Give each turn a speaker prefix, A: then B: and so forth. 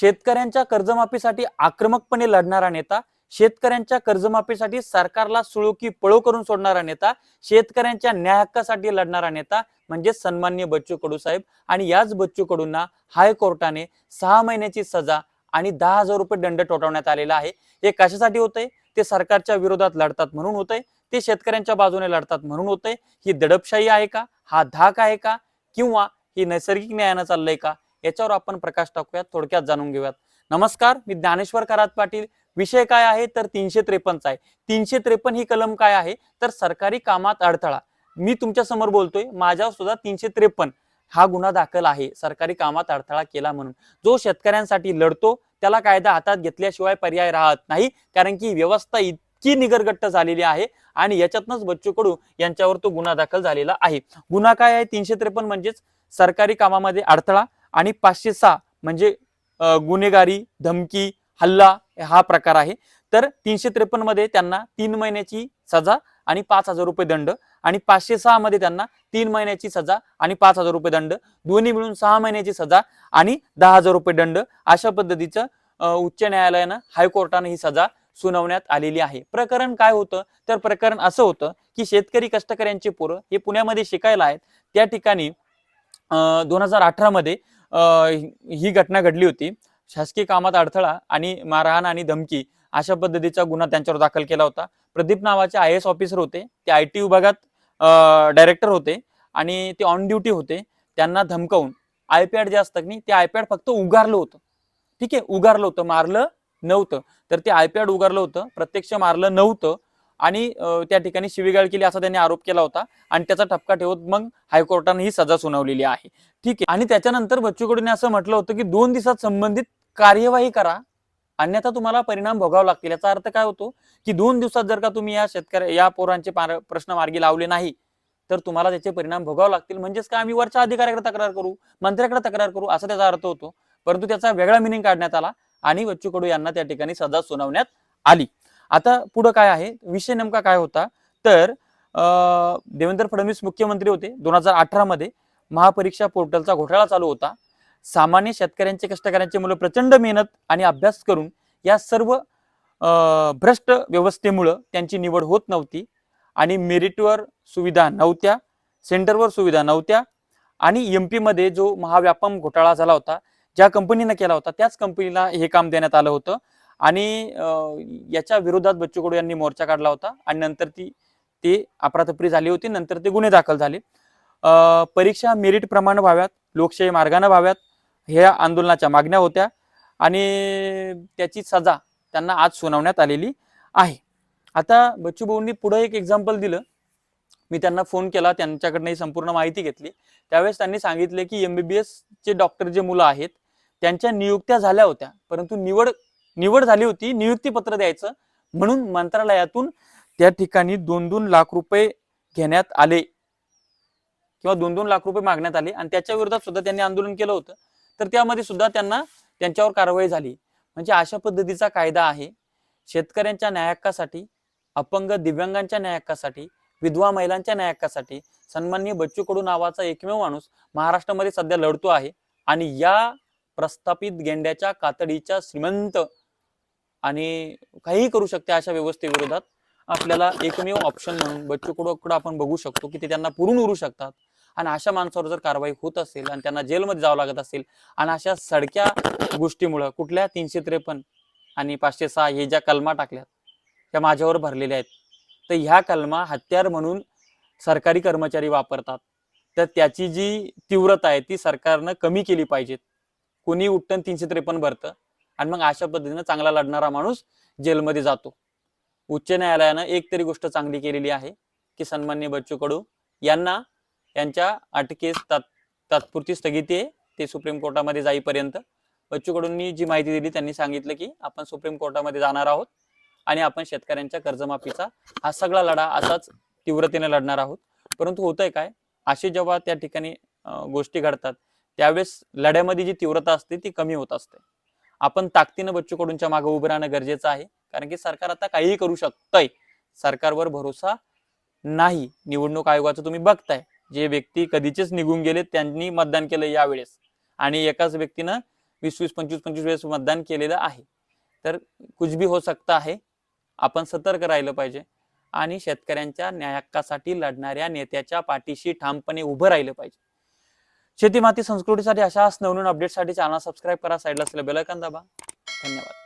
A: शेतकऱ्यांच्या कर्जमाफीसाठी आक्रमकपणे लढणारा नेता शेतकऱ्यांच्या कर्जमाफीसाठी सरकारला सुळोकी पळो करून सोडणारा नेता शेतकऱ्यांच्या न्याय हक्कासाठी लढणारा नेता म्हणजे सन्मान्य बच्चू कडू साहेब. आणि याच बच्चू कडूंना हायकोर्टाने सहा महिन्याची सजा आणि दहा हजार रुपये दंड ठोठावण्यात आलेला आहे. हे कशासाठी होतंय? ते सरकारच्या विरोधात लढतात म्हणून होतंय. ते शेतकऱ्यांच्या बाजूने लढतात म्हणून होतंय. ही दडपशाही आहे का? हा धाक आहे का? किंवा ही नैसर्गिक न्यायानं चाललंय का? याच्यावर आपण प्रकाश टाकूयात थोडक्यात जाणून घेऊयात. नमस्कार मी ज्ञानेश्वर करात पाटील. विषय काय आहे? तर तीनशे त्रेपन्नचा आहे. तीनशे त्रेपन्न ही कलम काय आहे? तर सरकारी कामात अडथळा. मी तुमच्यासमोर बोलतोय माझ्यावर सुद्धा तीनशे त्रेपन्न हा गुन्हा दाखल आहे. सरकारी कामात अडथळा केला म्हणून. जो शेतकऱ्यांसाठी लढतो त्याला कायदा हातात घेतल्याशिवाय पर्याय राहत नाही कारण की व्यवस्था इतकी निगरगट्ट झालेली आहे आणि याच्यातनच बच्चू कडू यांच्यावर तो गुन्हा दाखल झालेला आहे. गुन्हा काय आहे? तीनशे त्रेपन्न म्हणजेच सरकारी कामामध्ये अडथळा आणि पाचशे सहा म्हणजे गुन्हेगारी धमकी हल्ला हा प्रकार आहे. तर तीनशे त्रेपन्नमध्ये त्यांना तीन महिन्याची सजा आणि पाच हजार रुपये दंड आणि पाचशे सहा मध्ये त्यांना तीन महिन्याची सजा आणि पाच हजार रुपये दंड. दोन्ही मिळून सहा महिन्याची सजा आणि दहा हजार रुपये दंड. अशा पद्धतीचं उच्च न्यायालयानं हायकोर्टानं ही सजा सुनावण्यात आलेली आहे. प्रकरण काय होतं? तर प्रकरण असं होतं की शेतकरी कष्टकऱ्यांची पोरं हे पुण्यामध्ये शिकायला आहेत. त्या ठिकाणी दोन हजार अठरा मध्ये ही- घटना घडली होती. शासकीय कामात अडथळा आणि मारहाण आणि धमकी अशा पद्धतीचा गुन्हा त्यांच्यावर दाखल केला होता. प्रदीप नावाचे आय एस ऑफिसर होते. ते आय टी विभागात डायरेक्टर होते आणि ते ऑन ड्युटी होते. त्यांना धमकावून आयपॅड जे असतात नाही ते आयपॅड फक्त उगारलं होतं. ठीक आहे उगारलं होतं मारलं नव्हतं. तर ते आयपॅड उगारलं होतं प्रत्यक्ष मारलं नव्हतं. आणि त्या ठिकाणी शिवीगाळ केली असा त्यांनी आरोप केला होता आणि त्याचा ठपका ठेवत मग हायकोर्टाने ही सजा सुनावलेली आहे. ठीक आहे. आणि त्याच्यानंतर बच्चू कडूने असं म्हटलं होतं की दोन दिवसात संबंधित कार्यवाही करा. अन्यथा तुम्हाला परिणाम भोगावे लागतील. याचा अर्थ काय होतो की दोन दिवसात जर का तुम्ही या शेतकऱ्या या पोरांचे प्रश्न मार्गी लावले नाही तर तुम्हाला त्याचे परिणाम भोगावे लागतील. म्हणजेच काय? आम्ही वरच्या अधिकाऱ्याकडे तक्रार करू मंत्र्याकडे तक्रार करू असा त्याचा अर्थ होतो. परंतु त्याचा वेगळा मिनिंग काढण्यात आला आणि बच्चू कडू यांना त्या ठिकाणी सजा सुनावण्यात आली. आता पुढं काय आहे? विषय नेमका काय होता? तर देवेंद्र फडणवीस मुख्यमंत्री होते दोन हजार अठरामध्ये महापरीक्षा पोर्टलचा घोटाळा चालू होता. सामान्य शेतकऱ्यांचे कष्टकऱ्यांचे मुलं प्रचंड मेहनत आणि अभ्यास करून या सर्व भ्रष्ट व्यवस्थेमुळं त्यांची निवड होत नव्हती. आणि मेरिटवर सुविधा नव्हत्या सेंटरवर सुविधा नव्हत्या. आणि एम पीमध्ये जो महाव्यापम घोटाळा झाला होता ज्या कंपनीनं केला होता त्याच कंपनीला हे काम देण्यात आलं होतं. आणि याच्या विरोधात बच्चू कडू यांनी मोर्चा काढला होता आणि नंतर ती ते अपरातपरी झाली होती नंतर ते गुन्हे दाखल झाले. परीक्षा मेरिट प्रमाणे व्हाव्यात लोकशाही मार्गाने व्हाव्यात ह्या आंदोलनाच्या मागण्या होत्या आणि त्याची सजा त्यांना आज सुनावण्यात आलेली आहे. आता बच्चू भाऊंनी पुढे एक एक्झाम्पल दिलं. मी त्यांना फोन केला त्यांच्याकडनं ही संपूर्ण माहिती घेतली. त्यावेळेस त्यांनी सांगितले की एमबीबीएस चे डॉक्टर जे मुलं आहेत त्यांच्या नियुक्त्या झाल्या होत्या परंतु निवड निवड झाली होती नियुक्ती पत्र द्यायचं. म्हणून मंत्रालयातून त्या ठिकाणी दोन दोन लाख रुपये घेण्यात आले. किंवा दोन दोन लाख रुपये मागण्यात आले. आणि त्याच्या विरोधात सुद्धा त्यांनी आंदोलन केलं होतं. तर त्यामध्ये सुद्धा त्यांना त्यांच्यावर कारवाई झाली. म्हणजे अशा पद्धतीचा कायदा आहे. शेतकऱ्यांच्या न्यायहक्कासाठी अपंग दिव्यांगांच्या न्यायहक्कासाठी विधवा महिलांच्या न्यायहक्कासाठी सन्माननीय बच्चू कडू नावाचा एकमेव माणूस महाराष्ट्रामध्ये सध्या लढतो आहे. आणि या प्रस्थापित गेंड्याच्या कातडीच्या श्रीमंत आणि काहीही करू शकते अशा व्यवस्थेविरोधात आपल्याला एकमेव ऑप्शन म्हणून बच्चू आपण बघू शकतो की ते त्यांना पुरून उरू शकतात. आणि अशा माणसावर जर कारवाई होत असेल आणि त्यांना जेलमध्ये जावं लागत असेल आणि अशा सडक्या गोष्टीमुळं कुठल्या तीनशे त्रेपन्न आणि पाचशे सहा हे ज्या कलमा टाकल्यात त्या माझ्यावर भरलेल्या आहेत. तर ह्या कलमा हत्यार म्हणून सरकारी कर्मचारी वापरतात. तर त्याची जी तीव्रता आहे ती सरकारनं कमी केली पाहिजेत. कोणी उठ्ठन तीनशे त्रेपन्न भरतं. आणि मग अशा पद्धतीनं चांगला लढणारा माणूस जेलमध्ये जातो. उच्च न्यायालयानं एक तरी गोष्ट चांगली केलेली आहे की सन्मान्य बच्चू कडू यांना यांच्या अटकेस तात तात्पुरती स्थगिती आहे ते सुप्रीम कोर्टामध्ये जाईपर्यंत. बच्चू कडूंनी जी माहिती दिली त्यांनी सांगितलं की आपण सुप्रीम कोर्टामध्ये जाणार आहोत आणि आपण शेतकऱ्यांच्या कर्जमाफीचा हा सगळा लढा असाच तीव्रतेने लढणार आहोत. परंतु होतंय काय? असे जेव्हा त्या ठिकाणी गोष्टी घडतात त्यावेळेस लढ्यामध्ये जी तीव्रता असते ती कमी होत असते. आपण ताकदीनं बच्चू कडूंच्या मागे उभं राहणं गरजेचं आहे. कारण की सरकार आता काहीही करू शकतंय. सरकारवर भरोसा नाही. निवडणूक आयोगाचं तुम्ही बघताय. जे व्यक्ती कधीचेच निघून गेले त्यांनी मतदान केलं यावेळेस. आणि एकाच व्यक्तीनं वीस वीस पंचवीस पंचवीस वेळेस मतदान केलेलं आहे. तर कुछ भी हो सकता आहे. आपण सतर्क राहिलं पाहिजे. आणि शेतकऱ्यांच्या न्यायहक्कासाठी लढणाऱ्या नेत्याच्या पाठीशी ठामपणे उभं राहिलं पाहिजे. शेती माती संस्कृतीसाठी अशाच नवनवीन अपडेटसाठी चॅनल सबस्क्राईब करा. साईडला असलेल्या बेलायकन दाबा. धन्यवाद.